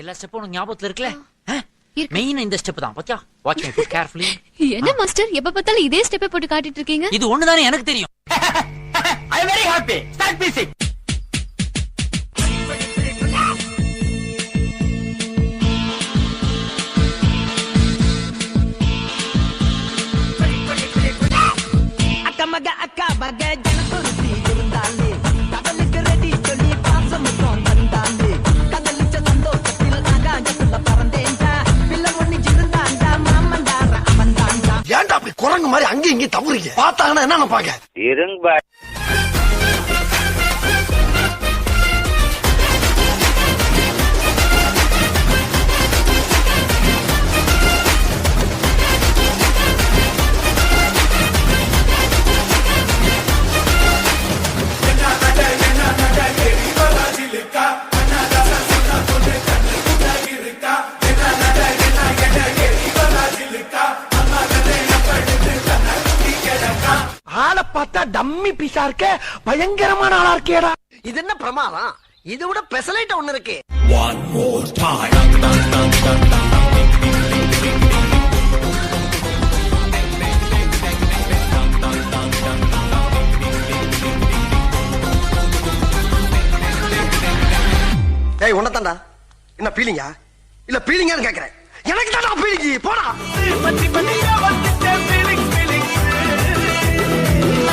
எல்லா ஸ்டெப்பும் உனக்கு ஞாபகத்துல இருக்குல்ல? இருக்கு. மெயின் இந்த ஸ்டெப் தான். பாத்தியா? வாட்ச் மை ஃபுட் கேர்ஃபுல்லி என்ன மாஸ்டர் எப்ப பார்த்தாலும் இதே ஸ்டெப்பை போட்டு காட்டிட்டு இருக்கீங்க? இது ஒண்ணுதானே எனக்கு தெரியும். I very happy start music குரங்கு இங்க தவறீங்க. பார்த்தாங்கன்னா என்ன நினைப்பாங்க இருங்க பார்த்தா டம்மி பீஸா இருக்க பயங்கரமான ஆளா இருக்கேடா. இது என்ன பிரமாதம்? இதை விட பெசலைட் ஒண்ணு இருக்கு. ஏய் உன்னதாண்டா என்ன பீலிங்கா இல்ல பீலிங்கான்னு கேக்குறேன். எனக்கு தான்டா பீலிங்கி போடா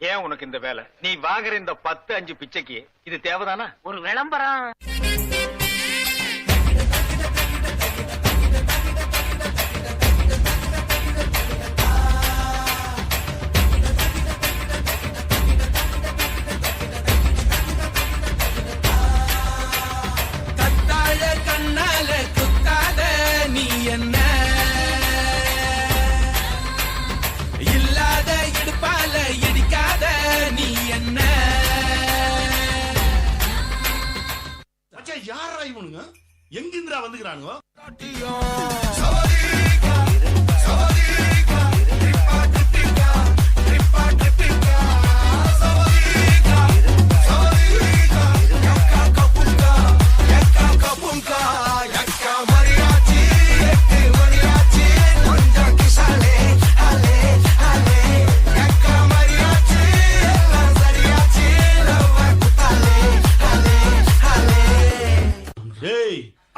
ஏன் உனக்கு இந்த வேலை? நீ வாங்குற இந்த பத்து அஞ்சு பிச்சைக்கு இது தேவைதானா? ஒரு விளம்பரம். கண்ணால குத்தாத நீ என்ன? இல்லாத யாரா இவனுங்க? எங்கிந்திரா வந்துக்கிறானுங்க?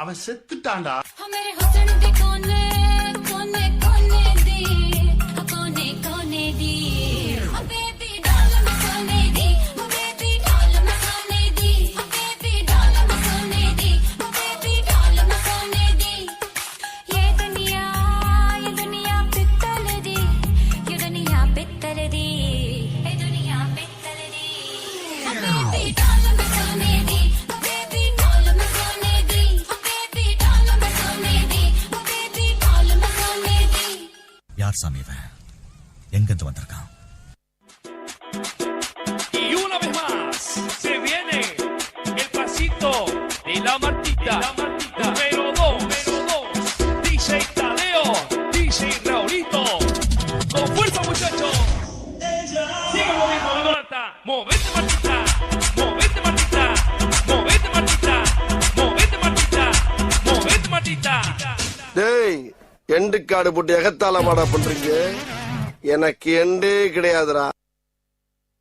அவன் செத்துட்டான்டா. யார் சாமி இவன் எங்கிருந்து வந்திருக்கான் Y una vez más se viene el pasito de la Martita, número 2, DJ Tadeo, DJ Raulito. Con fuerza muchachos. Sigue moviendo Donata. Movete Martita, movete Martita, movete Martita, movete Martita, movete Martita. டேய் end காடு போட்டு எகத்தாள மாடா பண்றீங்க? எனக்கு எண்டே கிடையாதுடா.